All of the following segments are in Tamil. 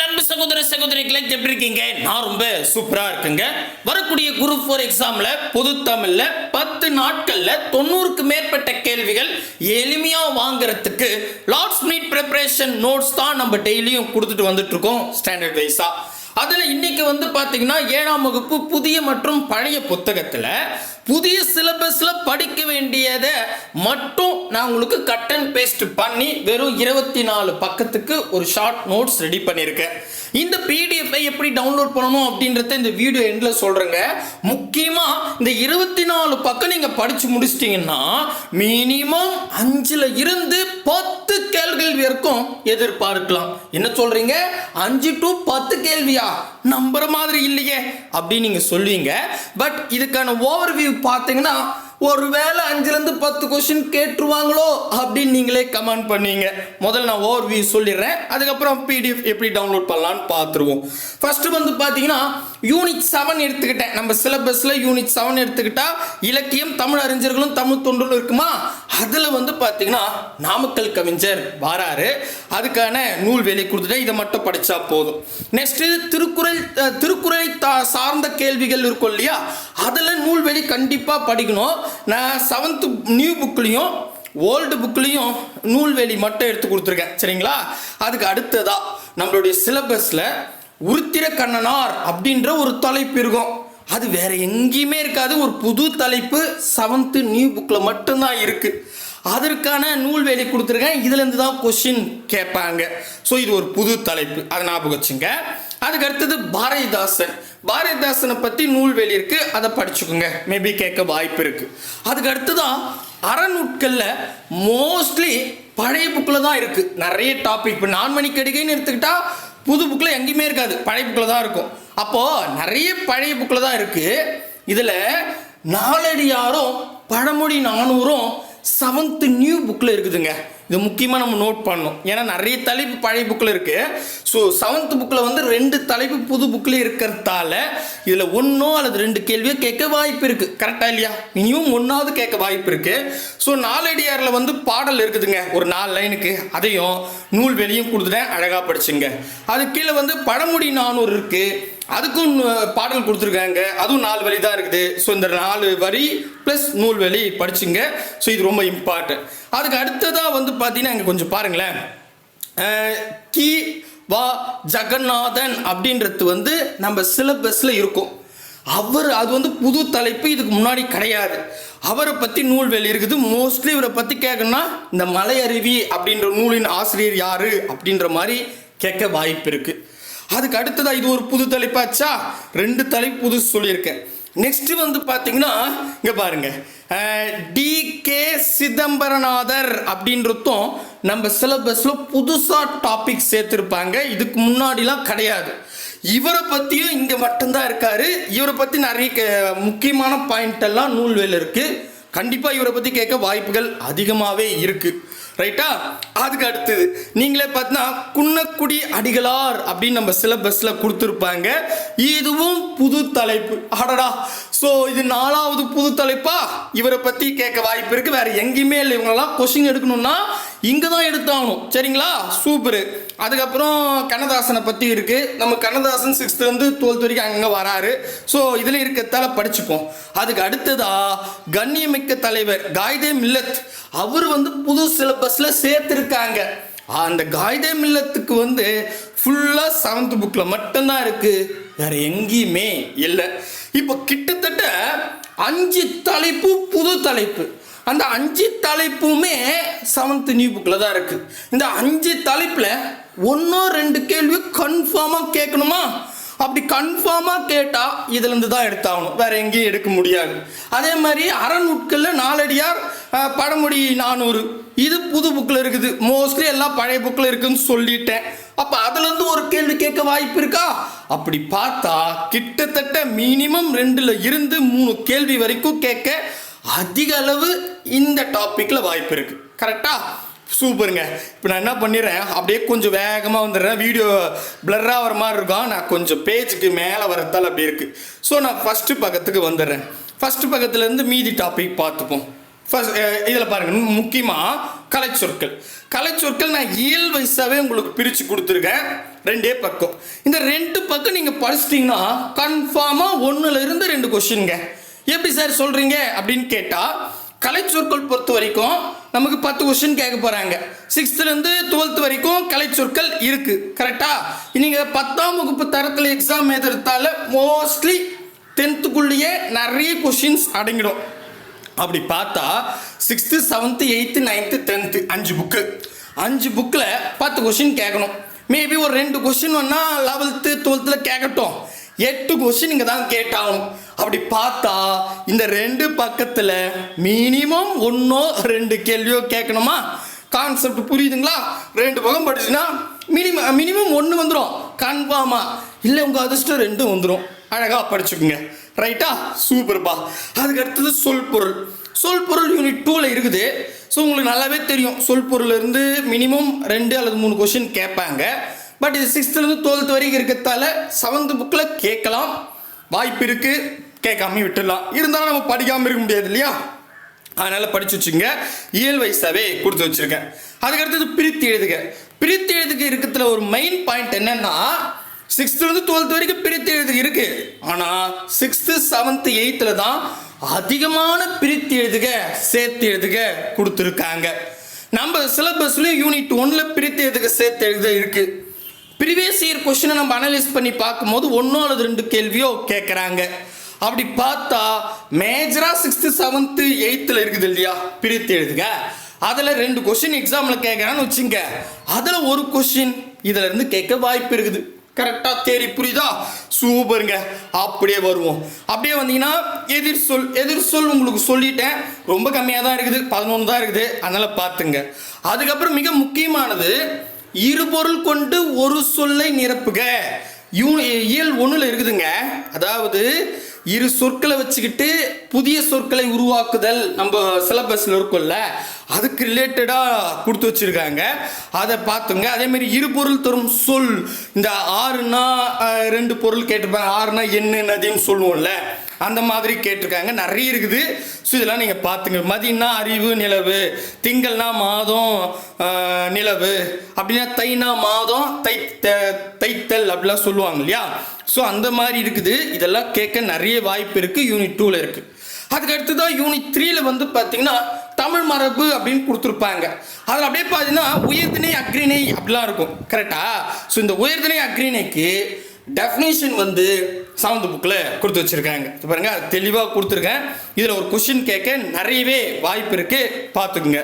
அன்பு சகோதர சகோதரிகளை எப்படி இருக்கீங்க? நான் ரொம்ப சூப்பரா இருக்குங்க. வரக்கூடிய குரூப் ஃபோர் எக்ஸாம்ல பொது தமிழ்ல பத்து நாட்கள்ல தொண்ணூறுக்கு மேற்பட்ட கேள்விகள் எளிமையா வாங்குறதுக்கு லாஸ்ட் மீட் ப்ரிப்பரேஷன் நோட்ஸ் தான் நம்ம டெய்லியும் கொடுத்துட்டு வந்துட்டு இருக்கோம் ஸ்டாண்டர்ட் வைஸா அதுல இன்னைக்கு வந்து பாத்தீங்கன்னா ஏழாம் வகுப்பு புதிய மற்றும் பழைய புத்தகத்துல புதிய சிலபஸில் படிக்க வேண்டியதை மட்டும் நான் உங்களுக்கு கட் அண்ட் பேஸ்ட் பண்ணி வெறும் இருபத்தி நாலு பக்கத்துக்கு ஒரு ஷார்ட் நோட்ஸ் ரெடி பண்ணியிருக்கேன். இந்த பிடிஎஃப் எப்படி டவுன்லோட் பண்ணணும் அப்படின்றத இந்த வீடியோ எண்டில் சொல்கிறேங்க முக்கியமாக இந்த இருபத்தி நாலு பக்கம் நீங்கள் படித்து முடிச்சிட்டிங்கன்னா மினிமம் அஞ்சில் இருந்து பத்து கேள்விகள் வரைக்கும் எதிர்பார்க்கலாம். என்ன சொல்கிறீங்க அஞ்சு டு பத்து கேள்வியா? நம்புற மாதிரி இல்லையே அப்படின்னு நீங்கள் சொல்லுவீங்க. பட் இதுக்கான ஓவர்வியூ பார்த்தீங்கன்னா ஒருவேளை அஞ்சுலேருந்து பத்து கொஸ்டின் கேட்டுருவாங்களோ அப்படின்னு நீங்களே கமெண்ட் பண்ணீங்க. முதல்ல நான் ஓவர் வியூ சொல்லிடுறேன். அதுக்கப்புறம் பிடிஎஃப் எப்படி டவுன்லோட் பண்ணலான்னு பார்த்துருவோம். ஃபர்ஸ்ட் வந்து பார்த்தீங்கன்னா யூனிட் செவன் எடுத்துக்கிட்டேன். நம்ம சிலபஸில் யூனிட் செவன் எடுத்துக்கிட்டா இலக்கியம் தமிழ் அறிஞர்களும் தமிழ் தொண்டும் இருக்குமா? அதில் வந்து பார்த்தீங்கன்னா நாமக்கல் கவிஞர் வராரு. அதுக்கான நூல் வேலை கொடுத்துட்டேன். இதை மட்டும் படித்தா போதும். நெக்ஸ்ட்டு திருக்குறள் திருக்குறளை சார்ந்த கேள்விகள் இருக்கும் இல்லையா? அதில் நூல்வெளி கண்டிப்பாக படிக்கணும். நான் செவன்த்து நியூ புக்லேயும் ஓல்டு புக்லேயும் நூல்வேலி மட்டும் எடுத்து கொடுத்துருக்கேன். சரிங்களா? அதுக்கு அடுத்ததா நம்மளுடைய சிலபஸில் உருத்திர கண்ணனார் அப்படின்ற ஒரு தலைப்பு இருக்கும். அது வேற எங்கேயுமே இருக்காது. ஒரு புது தலைப்பு செவன்த்து நியூ புக்கில் மட்டும்தான் இருக்கு. அதற்கான நூல் வேலை கொடுத்துருக்கேன். இதுலேருந்து தான் கொஷின் கேட்பாங்க. ஸோ இது ஒரு புது தலைப்பு. அதை ஞாபகம் வச்சுங்க. அதுக்கு அடுத்தது பாரதிதாசன். பாரதிதாசனை பற்றி நூல் வெளியிருக்கு அதை படிச்சுக்கோங்க. மேபி கேட்க வாய்ப்பு இருக்கு. அதுக்கு அடுத்து தான் அறநூட்களில் மோஸ்ட்லி பழைய புக்கில் தான் இருக்கு. நிறைய டாபிக் இப்போ நான்மணி கடிகைன்னு எடுத்துக்கிட்டா புது புக்கில் எங்கேயுமே இருக்காது. பழைய புக்கில் தான் இருக்கும். அப்போது நிறைய பழைய புக்கில் தான் இருக்கு. இதில் நாலடியாரும் பழமொழி நானூறும் செவன்த்து நியூ புக்கில் இருக்குதுங்க. இது முக்கியமாக நம்ம நோட் பண்ணணும். ஏன்னா நிறைய தலைப்பு பழைய புக்கில் இருக்குது ஸோ செவன்த் புக்கில் வந்து ரெண்டு தலைப்பு புது புக்கில் இருக்கிறதால இதில் ஒன்றோ அல்லது ரெண்டு கேள்வியோ கேட்க வாய்ப்பு இருக்குது கரெக்டாக இல்லையா? இனியும் ஒன்றாவது கேட்க வாய்ப்பு இருக்குது ஸோ நாலடியாரில் வந்து பாடல் இருக்குதுங்க. ஒரு நாலு லைனுக்கு. அதையும் நூல் வெளியும் கொடுத்துட்டேன். அழகாக படிச்சுங்க. அது கீழே வந்து பழமுடி நானூறு இருக்குது அதுக்கும் பாடல் கொடுத்துருக்காங்க. அதுவும் நாலு வரி தான் இருக்குது. ஸோ இந்த நாலு வரி ப்ளஸ் நூல் வழி படிச்சுங்க. ஸோ இது ரொம்ப இம்பார்ட்டன்ட் அதுக்கு அடுத்ததாக வந்து பார்த்தீங்கன்னா இங்கே கொஞ்சம் பாருங்களேன். கி வா ஜெகநாதன் அப்படின்றது வந்து நம்ம சிலபஸில் இருக்கும். அவர் அது வந்து புது தலைப்பு இதுக்கு முன்னாடி கிடையாது. அவரை பற்றி நூல்வெளி இருக்குது. மோஸ்ட்லி இவரை பற்றி கேட்கணும்னா இந்த மலையருவி அப்படின்ற நூலின் ஆசிரியர் யார் அப்படின்ற மாதிரி கேட்க வாய்ப்பு இருக்குது அதுக்கு அடுத்ததாக இது ஒரு புது தலைப்பாச்சா ரெண்டு தலைப்பு புதுசு சொல்லியிருக்கேன் நெக்ஸ்ட் வந்து பார்த்தீங்கன்னா இங்கே பாருங்க. டி கே சிதம்பரநாதர் அப்படின்றதும் நம்ம சிலபஸில் புதுசாக டாபிக் சேர்த்துருப்பாங்க. இதுக்கு முன்னாடிலாம் கிடையாது. இவரை பற்றியும் இங்கே மட்டும்தான் இருக்கார். இவரை பற்றி நிறைய கே- முக்கியமான பாயிண்ட் எல்லாம் நூல்வேல் இருக்குது கண்டிப்பாக இவரை பற்றி கேட்க வாய்ப்புகள் அதிகமாகவே இருக்குது ரைட்டா அதுக்கு அடுத்தது நீங்களே பார்த்தீங்கன்னா குன்னக்குடி அடிகளார் அப்படின்னு நம்ம சிலபஸ்ல கொடுத்துருப்பாங்க. இதுவும் புது தலைப்பு. அடடா. ஸோ இது நாலாவது புது தலைப்பா? இவரை பத்தி கேட்க வாய்ப்பு இருக்கு. வேற எங்கேயுமே இல்லை. இவங்கெல்லாம் கொஸ்டின் எடுக்கணும்னா இங்கே தான் எடுத்தாகணும். சரிங்களா? சூப்பரு. அதுக்கப்புறம் கண்ணதாசனை பற்றி இருக்குது நம்ம கண்ணதாசன் சிக்ஸ்த்லேருந்து டுவெல்த் வரைக்கும் அங்கே வராரு. ஸோ இதில் இருக்கிறதால படிச்சுப்போம். அதுக்கு அடுத்ததா கண்ணியமிக்க தலைவர் காய்தே மில்லத். அவர் வந்து புது சிலபஸில் சேர்த்துருக்காங்க. அந்த காய்தே மில்லத்துக்கு வந்து ஃபுல்லாக செவன்த் புக்கில் மட்டும்தான் இருக்குது வேறு எங்கேயுமே இல்லை. இப்போ கிட்டத்தட்ட அஞ்சு தலைப்பு புது தலைப்பு. அந்த அஞ்சு தலைப்புமே செவன்த் நியூ புக்கில் தான் இருக்கு. இந்த அஞ்சு தலைப்பில் ஒன்றோ ரெண்டு கேள்வி கன்ஃபார்மாக கேட்கணுமா? அப்படி கன்ஃபார்மாக கேட்டால் இதுலேருந்து தான் எடுத்தாகணும். வேற எங்கேயும் எடுக்க முடியாது. அதே மாதிரி அறநூட்களில் நாலடியார் படமுடி பழமொழி நானூறு. இது புது புக்கில் இருக்குது. மோஸ்ட்லி எல்லாம் பழைய புக்கில் இருக்குன்னு சொல்லிட்டேன். அப்போ அதுலேருந்து ஒரு கேள்வி கேட்க வாய்ப்பு இருக்கா? அப்படி பார்த்தா கிட்டத்தட்ட மினிமம் ரெண்டில் இருந்து மூணு கேள்வி வரைக்கும் கேட்க அதிக அளவு இந்த டாப்பிக்கில் வாய்ப்பு இருக்குது கரெக்டாக சூப்பருங்க. இப்போ நான் என்ன பண்ணிடுறேன்? அப்படியே கொஞ்சம் வேகமாக வந்துடுறேன். வீடியோ பிளர்ராக வர மாதிரி இருக்கும். நான் கொஞ்சம் பேஜுக்கு மேலே வரத்தால் அப்படி இருக்குது ஸோ நான் ஃபஸ்ட்டு பக்கத்துக்கு வந்துடுறேன். ஃபஸ்ட்டு பக்கத்துலேருந்து மீதி டாபிக் பார்த்துப்போம். ஃபஸ்ட் இதில் பாருங்கள் முக்கியமாக கலைச்சொற்கள் கலைச்சொற்கள் நான் இயல் வயசாகவே உங்களுக்கு பிரித்து கொடுத்துருக்கேன். ரெண்டே பக்கம். இந்த ரெண்டு பக்கம் நீங்கள் படிச்சிட்டிங்கன்னா கன்ஃபார்மாக ஒன்றுலேருந்து ரெண்டு கொஷின்ங்க எப்படி சார் சொல்கிறீங்க அப்படின்னு கேட்டால் கலை சொற்கள் பொறுத்த வரைக்கும் நமக்கு பத்து கொஸ்டின் கேட்க போகிறாங்க சிக்ஸ்த்துலேருந்து டுவெல்த் வரைக்கும் கலைச்சொற்கள் இருக்குது கரெக்டாக நீங்கள் பத்தாம் வகுப்பு தரத்தில் எக்ஸாம் எழுதுறதால மோஸ்ட்லி டென்த்துக்குள்ளேயே நிறைய கொஷின்ஸ் அடங்கிடும். அப்படி பார்த்தா sixth seventh eighth ninth tenth அஞ்சு புக்கு அஞ்சு புக்கில் பத்து கொஷின் கேட்கணும். மேபி ஒரு ரெண்டு கொஷின் வேணா லெவல்த்து டுவெல்த்தில் கேட்கட்டும். எட்டு கொஸ்டின் இங்கே தான் கேட்டாகணும். அப்படி பார்த்தா இந்த ரெண்டு பக்கத்தில் மினிமம் ஒன்றோ ரெண்டு கேள்வியோ கேட்கணுமா? கான்செப்ட் புரியுதுங்களா? ரெண்டு பக்கம் படிச்சுன்னா மினிமம் மினிமம் ஒன்று வந்துடும் கன்ஃபார்மா இல்லை உங்கள் அதிர்ஷ்டம் ரெண்டும் வந்துடும் அழகாக படிச்சுக்குங்க. ரைட்டா சூப்பர்ப்பா அதுக்கு அடுத்தது சொல் பொருள். சொல் பொருள் யூனிட் டூவில் இருக்குது. ஸோ உங்களுக்கு நல்லாவே தெரியும். சொல் பொருள் இருந்து மினிமம் ரெண்டு அல்லது மூணு கொஷின் கேட்பாங்க. பட் இது சிக்ஸ்த்துலேருந்து டுவெல்த் வரைக்கும் இருக்கிறதால செவன்த் புக்கில் கேட்கலாம். வாய்ப்பு இருக்குது கேட்காம விட்டுடலாம். இருந்தாலும் நம்ம படிக்காமல் இருக்க முடியாது இல்லையா? அதனால் படித்து வச்சுங்க இயல் வயசாகவே கொடுத்து வச்சுருக்கேன். அதுக்கடுத்தது பிரித்து எழுதுக. பிரித்து எழுதுக இருக்கிறதுல ஒரு மெயின் பாயிண்ட் என்னன்னா சிக்ஸ்த்துலேருந்து டுவெல்த் வரைக்கும் பிரித்து எழுதுக இருக்குது ஆனால் சிக்ஸ்த்து செவன்த்து எயித்தில் தான் அதிகமான பிரித்து எழுதுக சேர்த்து எழுதுக கொடுத்துருக்காங்க. நம்ம சிலபஸ்லையும் யூனிட் ஒன்றில் பிரித்து எழுதுக சேர்த்து எழுத இருக்குது ப்ரீவியஸ் இயர் கொஷினை நம்ம அனலைஸ் பண்ணி பார்க்கும்போது ஒன்றோ அல்லது ரெண்டு கேள்வியோ கேட்குறாங்க அப்படி பார்த்தா மேஜராக சிக்ஸ்த்து செவன்த்து எயித்தில் இருக்குது இல்லையா? பிரித்து எழுதுங்க. அதில் ரெண்டு கொஷின் எக்ஸாமில் கேட்குறான்னு வச்சுங்க. அதில் ஒரு கொஷின் இதில் இருந்து கேட்க வாய்ப்பு இருக்குது. கரெக்டாக தேடி புரியுதா? சூப்பருங்க. அப்படியே வருவோம். அப்படியே வந்தீங்கன்னா எதிர் சொல் எதிர் சொல் உங்களுக்கு சொல்லிட்டேன். ரொம்ப கம்மியாக தான் இருக்குது. பதினொன்று தான் இருக்குது. அதனால் பார்த்துங்க. அதுக்கப்புறம் மிக முக்கியமானது இருபொருள் கொண்டு ஒரு சொல்லை நிரப்புக. யூ இயல் ஒன்றில் இருக்குதுங்க. அதாவது இரு சொற்களை வச்சுக்கிட்டு புதிய சொற்களை உருவாக்குதல் நம்ம சிலபஸில் இருக்கும்ல. அதுக்கு ரிலேட்டடாக கொடுத்து வச்சுருக்காங்க. அதை பார்த்துங்க. அதேமாரி இரு பொருள் தரும் சொல். இந்த ஆறுனா ரெண்டு பொருள் கேட்டிருப்பாங்க. ஆறுனா என்ன நதின்னு சொல்லுவோம்ல. அந்த மாதிரி கேட்டிருக்காங்க. நிறைய இருக்குது. ஸோ இதெல்லாம் நீங்கள் பார்த்துங்க. மதியம்னா அறிவு நிலவு. திங்கள்னா மாதம் நிலவு. அப்படின்னா தைனா மாதம் தை த- தைத்தல் அப்படிலாம் சொல்லுவாங்க இல்லையா? ஸோ அந்த மாதிரி இருக்குது. இதெல்லாம் கேட்க நிறைய வாய்ப்பு இருக்குது யூனிட் டூவில் இருக்குது அதுக்கு அடுத்ததான் யூனிட் த்ரீயில் வந்து பார்த்தீங்கன்னா தமிழ் மரபு அப்படின்னு கொடுத்துருப்பாங்க. அதில் அப்படியே பார்த்தீங்கன்னா உயர்திணை அக்ரிணை அப்படிலாம் இருக்கும். கரெக்டா ஸோ இந்த உயர்திணை அக்ரிணைக்கு டெஃபினேஷன் வந்து செவன்த் புக்கில் கொடுத்து வச்சுருக்காங்க. பாருங்க தெளிவாக கொடுத்துருக்கேன். இதில் ஒரு கொஷின் கேட்க நிறையவே வாய்ப்பு இருக்குது பார்த்துக்குங்க.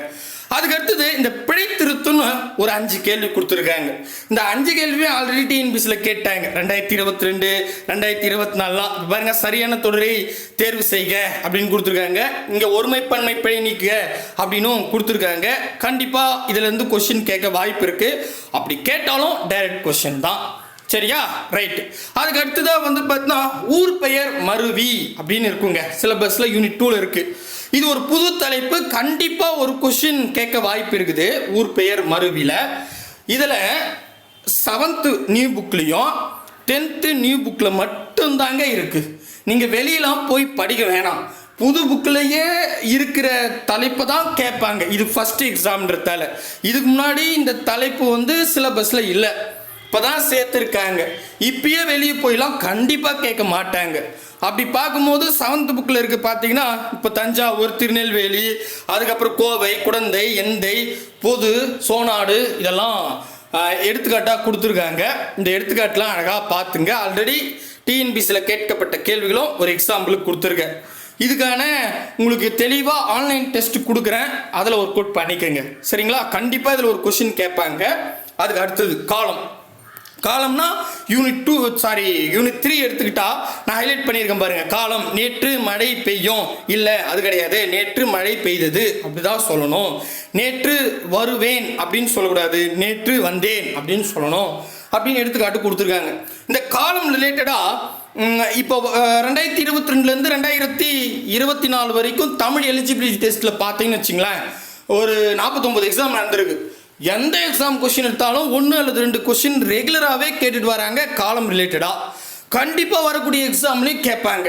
அதுக்கு அடுத்தது இந்த பிழை திருத்துன்னு ஒரு அஞ்சு கேள்வி கொடுத்துருக்காங்க. இந்த அஞ்சு கேள்வியும் ஆல்ரெடி டிஎன்பிசியில் கேட்டாங்க. ரெண்டாயிரத்தி இருபத்தி ரெண்டு ரெண்டாயிரத்தி இருபத்தி நாலாம் பாருங்க சரியான தொடரை தேர்வு செய்க அப்படின்னு கொடுத்துருக்காங்க. இங்கே ஒருமைப்பன்மை பிழை நீக்க அப்படின்னும் கொடுத்துருக்காங்க. கண்டிப்பாக இதுலேருந்து கொஷின் கேட்க வாய்ப்பு இருக்குது அப்படி கேட்டாலும் டைரக்ட் கொஷின் தான். சரியா? ரைட் அதுக்கு அடுத்ததாக வந்து பார்த்தீங்கன்னா ஊர் பெயர் மருவி அப்படின்னு இருக்குங்க. சிலபஸில் யூனிட் டூவில் இருக்குது இது ஒரு புது தலைப்பு. கண்டிப்பாக ஒரு கொஷின் கேட்க வாய்ப்பு இருக்குது. ஊர் பெயர் மருவியில் இதில் செவன்த்து நியூ புக்லேயும் டென்த்து நியூ புக்கில் மட்டும்தாங்க இருக்குது நீங்கள் வெளியெலாம் போய் படிக்க வேணாம். புது புக்கிலேயே இருக்கிற தலைப்பை தான் கேட்பாங்க. இது ஃபஸ்ட்டு எக்ஸாம்ன்றதால இதுக்கு முன்னாடி இந்த தலைப்பு வந்து சிலபஸில் இல்லை. இப்போ தான் சேர்த்துருக்காங்க. இப்பயே வெளியே போயெல்லாம் கண்டிப்பாக கேட்க மாட்டாங்க. அப்படி பார்க்கும்போது செவன்த் புக்கில் இருக்கு பார்த்தீங்கன்னா இப்போ தஞ்சாவூர் திருநெல்வேலி அதுக்கப்புறம் கோவை குடந்தை எந்தை பொது சோனாடு இதெல்லாம் எடுத்துக்காட்டாக கொடுத்துருக்காங்க. இந்த எடுத்துக்காட்டுலாம் அழகாக பார்த்துங்க. ஆல்ரெடி டிஎன்பிசியில் கேட்கப்பட்ட கேள்விகளும் ஒரு எக்ஸாம்பிளுக்கு கொடுத்துருக்கேன். இதுக்கான உங்களுக்கு தெளிவாக ஆன்லைன் டெஸ்ட் கொடுக்குறேன். அதில் ஒரு அவுட் பண்ணிக்கோங்க. சரிங்களா? கண்டிப்பாக இதில் ஒரு கொஷின் கேட்பாங்க. அதுக்கு அடுத்தது காலம். காலம்னா unit two sorry unit three எடுத்துக்கிட்டா நான் ஹைலைட் பண்ணியிருக்கேன் பாருங்க. காலம் நேற்று மழை பெய்யும். இல்லை அது கிடையாது. நேற்று மழை பெய்தது. அப்படிதான் சொல்லணும். நேற்று வருவேன் அப்படின்னு சொல்லக்கூடாது. நேற்று வந்தேன் அப்படின்னு சொல்லணும். அப்படின்னு எடுத்துக்காட்டு கொடுத்துருக்காங்க. இந்த காலம் ரிலேட்டடாக இப்போ ரெண்டாயிரத்தி இருபத்தி ரெண்டுலேருந்து ரெண்டாயிரத்தி இருபத்தி நாலு வரைக்கும் தமிழ் எலிஜிபிலிட்டி டெஸ்ட்டில் பார்த்தீங்கன்னு வச்சுங்களேன் ஒரு நாற்பத்தொம்பது எக்ஸாம் நடந்திருக்கு. எந்த எக்ஸாம் கொஷின் எடுத்தாலும் ஒன்று அல்லது ரெண்டு கொஷின் ரெகுலராகவே கேட்டுட்டு வராங்க காலம் ரிலேட்டடாக கண்டிப்பாக வரக்கூடிய எக்ஸாம்லேயும் கேட்பாங்க.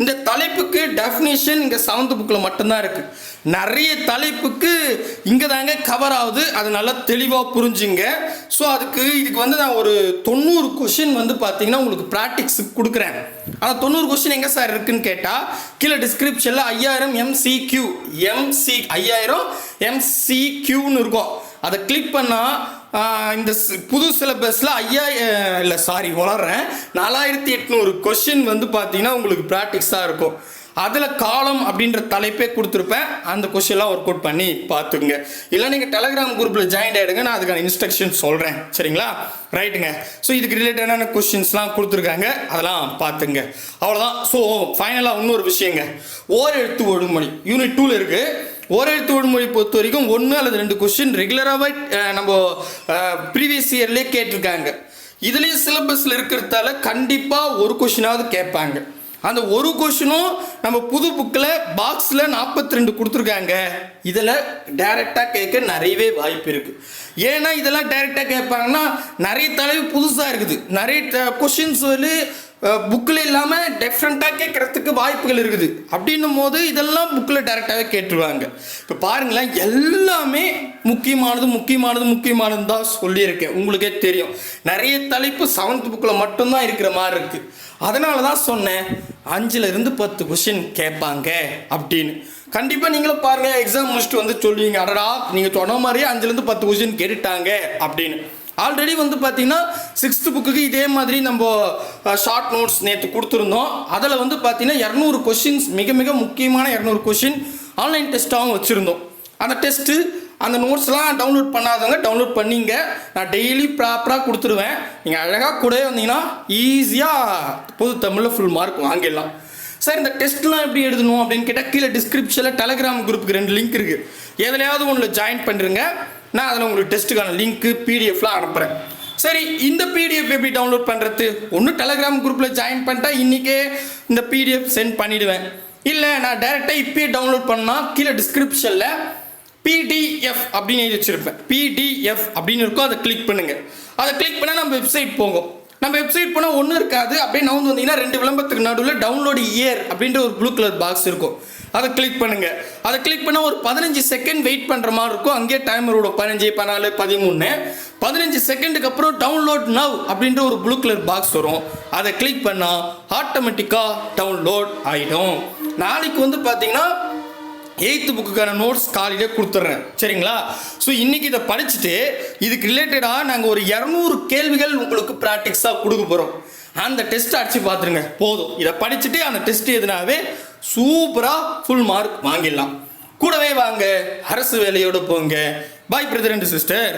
இந்த தலைப்புக்கு டெஃபினேஷன் இங்கே செவன்த் புக்கில் மட்டும்தான் இருக்குது நிறைய தலைப்புக்கு இங்கே தாங்க கவர் ஆகுது. அது நல்லா தெளிவாக புரிஞ்சுங்க. ஸோ அதுக்கு இதுக்கு வந்து நான் ஒரு தொண்ணூறு கொஷின் வந்து பார்த்தீங்கன்னா உங்களுக்கு ப்ராக்டிக்ஸுக்கு கொடுக்குறேன். ஆனால் தொண்ணூறு கொஷின் எங்கே சார் இருக்குன்னு கேட்டால் கீழே டிஸ்கிரிப்ஷனில் ஐயாயிரம் எம்சிக்யூ எம்சி ஐயாயிரம் எம்சிக்யூன்னு இருக்கும். அதை கிளிக் பண்ணால் இந்த புது சிலபஸில் ஐயா இல்லை சாரி வளர்றேன். நாலாயிரத்தி எட்நூறு கொஷின் வந்து பார்த்தீங்கன்னா உங்களுக்கு ப்ராக்டிக்ஸாக இருக்கும். அதில் காலம் அப்படின்ற தலைப்பே கொடுத்துருப்பேன். அந்த கொஷின்லாம் ஒர்க் அவுட் பண்ணி பார்த்துக்குங்க. இல்லை நீங்கள் டெலகிராம் குரூப்பில் ஜாயின் ஆகிடுங்க நான் அதுக்கான இன்ஸ்ட்ரக்ஷன் சொல்கிறேன் சரிங்களா? ரைட்டுங்க ஸோ இதுக்கு ரிலேட்டடான கொஷின்ஸ்லாம் கொடுத்துருக்காங்க. அதெல்லாம் பார்த்துங்க அவ்வளோதான் ஸோ ஃபைனலாக இன்னொரு விஷயங்க. ஓர் எழுத்து ஒழுங்குமொழி யூனிட் டூவில் இருக்குது ஓரெழுத்து ஒழுமொழி பொறுத்த வரைக்கும் ஒன்று அல்லது ரெண்டு கொஸ்டின் ரெகுலராகவே நம்ம ப்ரீவியஸ் இயர்லேயே கேட்டிருக்காங்க. இதுலேயும் சிலபஸில் இருக்கிறதால கண்டிப்பாக ஒரு கொஷினாவது கேட்பாங்க. அந்த ஒரு கொஷினும் நம்ம புது புக்கில் பாக்ஸில் நாற்பத்தி ரெண்டு கொடுத்துருக்காங்க. இதில் டைரெக்டாக கேட்க நிறையவே வாய்ப்பு இருக்குது ஏன்னா இதெல்லாம் டைரெக்டாக கேட்பாங்கன்னா நிறைய தலைவு புதுசாக இருக்குது. நிறைய கொஷின்ஸ் வந்து புக்கில் இல்லாமல் டிஃப்ரெண்ட்டாக கேட்குறதுக்கு வாய்ப்புகள் இருக்குது. அப்படின்னும் போது இதெல்லாம் புக்கில் டேரெக்டாகவே கேட்டுருவாங்க. இப்போ பாருங்களேன் எல்லாமே முக்கியமானது முக்கியமானது முக்கியமானது தான் சொல்லியிருக்கேன். உங்களுக்கே தெரியும். நிறைய தலைப்பு செவன்த் புக்கில் மட்டும்தான் இருக்கிற மாதிரி இருக்குது அதனால தான் சொன்னேன் அஞ்சுலேருந்து பத்து கொஷின் கேட்பாங்க அப்படின்னு. கண்டிப்பாக நீங்களும் பாருங்கள் எக்ஸாம் முடிச்சுட்டு வந்து சொல்லுவீங்க அடடா நீங்கள் சொன்ன மாதிரியே அஞ்சுலேருந்து பத்து கொஷின் கேட்டுட்டாங்க அப்படின்னு. ஆல்ரெடி வந்து பார்த்தீங்கன்னா சிக்ஸ்த்து புக்குக்கு இதே மாதிரி நம்ம ஷார்ட் நோட்ஸ் நேற்று கொடுத்துருந்தோம். அதில் வந்து பார்த்தீங்கன்னா இரநூறு கொஷின்ஸ் மிக மிக முக்கியமான இரநூறு கொஷின் ஆன்லைன் டெஸ்ட்டாகவும் வச்சுருந்தோம். அந்த டெஸ்ட்டு அந்த நோட்ஸ்லாம் டவுன்லோட் பண்ணாதவங்க டவுன்லோட் பண்ணிங்க. நான் டெய்லி ப்ராப்பராக கொடுத்துருவேன். நீங்கள் அழகாக கூட வந்தீங்கன்னா ஈஸியாக பொது தமிழில் ஃபுல் மார்க் வாங்கிடலாம். சார் இந்த டெஸ்ட்லாம் எப்படி எழுதணும் அப்படின்னு கேட்டால் கீழே டிஸ்கிரிப்ஷனில் டெலகிராம் குரூப்புக்கு ரெண்டு லிங்க் இருக்குது எதுலையாவது ஒன்றில் ஜாயின் பண்ணிருங்க. நான் அதில் உங்களுக்கு டெஸ்ட்டுக்கான லிங்க்கு பிடிஎஃப்லாம் அனுப்புகிறேன் சரி இந்த பிடிஎஃப் எப்படி டவுன்லோட் பண்ணுறது ஒன்று டெலகிராம் குரூப்பில் ஜாயின் பண்ணிட்டா இன்றைக்கே இந்த பிடிஎஃப் சென்ட் பண்ணிவிடுவேன் இல்லை நான் டைரெக்டாக இப்போயே டவுன்லோட் பண்ணால் கீழே டிஸ்கிரிப்ஷனில் பிடிஎஃப் அப்படின்னு எழுதி வச்சுருப்பேன். பிடிஎஃப் அப்படின்னு இருக்கும் அதை கிளிக் பண்ணுங்கள் அதை கிளிக் பண்ணால் நம்ம வெப்சைட் போகும். நம்ம வெப்சைட் போனால் ஒன்றும் இருக்காது. அப்படியே நவுந்து வந்தீங்கன்னா ரெண்டு விளம்பரத்துக்கு நடுவில் டவுன்லோடு இயர் அப்படின்ற ஒரு ப்ளூ கலர் பாக்ஸ் இருக்கும். அதை கிளிக் பண்ணுங்க. அதை கிளிக் பண்ணால் ஒரு பதினஞ்சு செகண்ட் வெயிட் பண்ணுற மாதிரி இருக்கும். அங்கேயே டைமர் விடும் பதினஞ்சு பதினாலு பதிமூணு பதினஞ்சு செகண்டுக்கு அப்புறம் டவுன்லோட் நவ் அப்படின்ற ஒரு ப்ளூ கலர் பாக்ஸ் வரும். அதை கிளிக் பண்ணால் ஆட்டோமேட்டிக்காக டவுன்லோட் ஆகிடும் நாளைக்கு வந்து பார்த்தீங்கன்னா எயித்து புக்குக்கான நோட்ஸ் காலையிலே கொடுத்துட்றேன் சரிங்களா? ஸோ இன்றைக்கி இதை படிச்சுட்டு இதுக்கு ரிலேட்டடாக நாங்கள் ஒரு இரநூறு கேள்விகள் உங்களுக்கு ப்ராக்டிக்ஸாக கொடுக்க போகிறோம் அந்த டெஸ்ட் அடிச்சு பார்த்துருங்க. போதும். இதை படிச்சுட்டு அந்த டெஸ்ட் எதுனாவே சூப்பராக ஃபுல் மார்க் வாங்கிடலாம். கூடவே வாங்க அரசு வேலையோடு போங்க. பாய் பிரதர் அண்ட் சிஸ்டர்